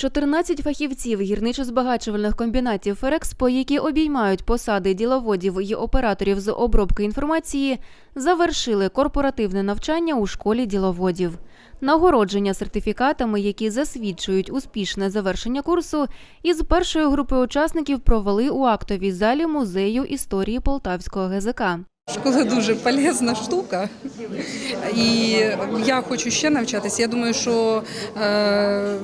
14 фахівців гірничо-збагачувальних комбінатів Ферекспо, які обіймають посади діловодів і операторів з обробки інформації, завершили корпоративне навчання у школі діловодів. Нагородження сертифікатами, які засвідчують успішне завершення курсу, із першої групи учасників провели у актовій залі музею історії Полтавського ГЗК. Школа дуже полезна штука, і я хочу ще навчатися. Я думаю, що е,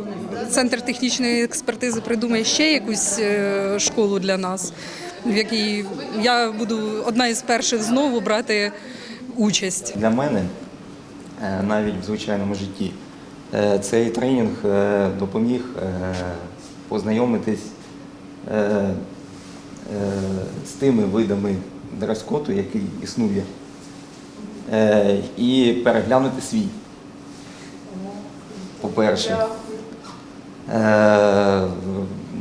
центр технічної експертизи придумає ще якусь е, школу для нас, в якій я буду одна із перших знову брати участь. Для мене е, навіть в звичайному житті цей тренінг допоміг познайомитись з тими видами дрес-коду, який існує, е, і переглянути свій. По-перше, Е,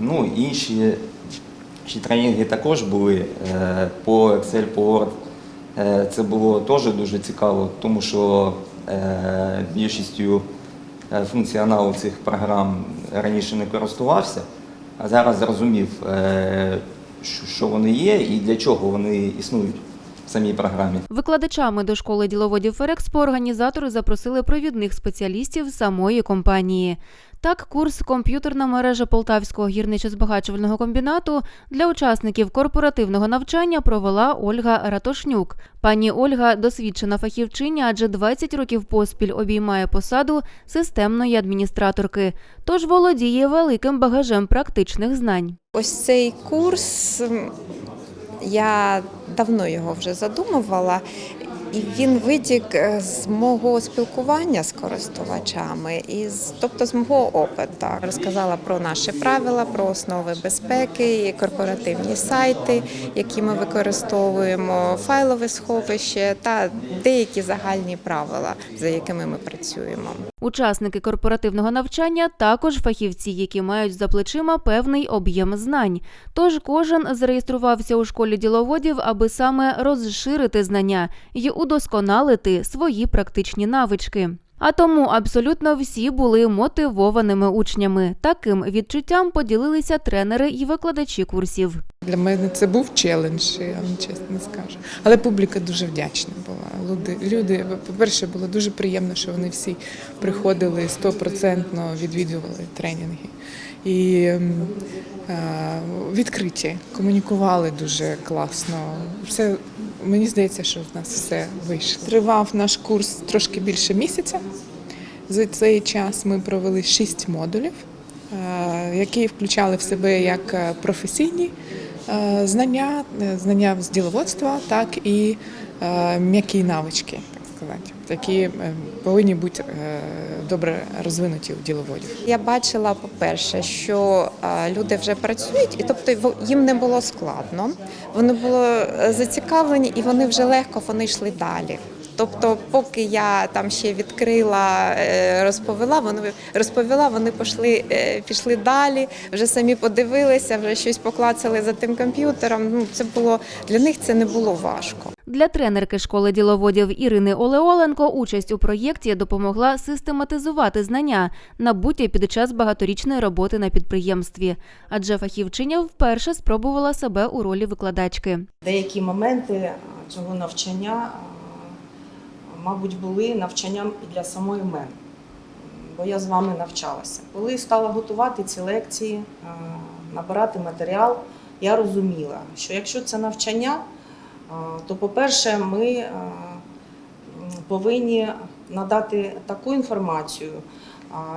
ну, інші, інші тренінги також були е, по Excel, по Word. Е, Це було теж дуже цікаво, тому що е, більшістю е, функціоналу цих програм раніше не користувався, а зараз зрозумів, е, що- вони є і для чого вони існують в самій програмі. Викладачами до школи діловодів Ферекспо організатори запросили провідних спеціалістів самої компанії. Так, курс комп'ютерна мережа Полтавського гірничо-збагачувального комбінату для учасників корпоративного навчання провела Ольга Ратошнюк. Пані Ольга досвідчена фахівчиня, адже 20 років поспіль обіймає посаду системної адміністраторки, тож володіє великим багажем практичних знань. Ось цей курс я давно його вже задумувала, і він витік е, з мого спілкування з користувачами, і з, тобто з мого опиту. Розказала про наші правила, про основи безпеки, і корпоративні сайти, які ми використовуємо, файлове сховище та деякі загальні правила, за якими ми працюємо. Учасники корпоративного навчання також фахівці, які мають за плечима певний об'єм знань. Тож кожен зареєструвався у школі діловодів, аби саме розширити знання і удосконалити свої практичні навички. А тому абсолютно всі були мотивованими учнями. Таким відчуттям поділилися тренери і викладачі курсів. Для мене це був челендж, я вам чесно скажу. Але публіка дуже вдячна була. Люди, люди, по-перше, було дуже приємно, що вони всі приходили стопроцентно відвідували тренінги. І ем, е, відкриті, комунікували дуже класно. Все, мені здається, що в нас все вийшло. Тривав наш курс трошки більше місяця. За цей час ми провели шість модулів, е, які включали в себе як е, професійні е, знання, знання з діловодства, так і м'які навички, сказати, які е, повинні бути е, добре розвинуті у діловодів. Я бачила, по-перше, що е, люди вже працюють, і тобто їм не було складно. Вони були зацікавлені і вони вже легко вони йшли далі. Тобто, поки я там ще відкрила, розповіла, вони розповіла, вони пішли, пішли далі, вже самі подивилися, вже щось поклацали за тим комп'ютером. Ну це було для них це не було важко. Для тренерки школи діловодів Ірини Олеоленко участь у проєкті допомогла систематизувати знання, набуті під час багаторічної роботи на підприємстві. Адже фахівчиня вперше спробувала себе у ролі викладачки. Деякі моменти цього навчання, мабуть, були навчанням і для самої мене, бо я з вами навчалася. Коли стала готувати ці лекції, набирати матеріал, я розуміла, що якщо це навчання, то, по-перше, ми повинні надати таку інформацію,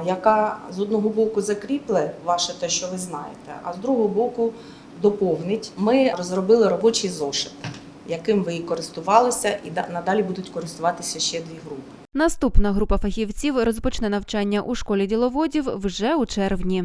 яка з одного боку закріпле ваше те, що ви знаєте, а з другого боку доповнить. Ми розробили робочий зошит, яким ви і користувалися, і да- надалі будуть користуватися ще дві групи. Наступна група фахівців розпочне навчання у школі діловодів вже у червні.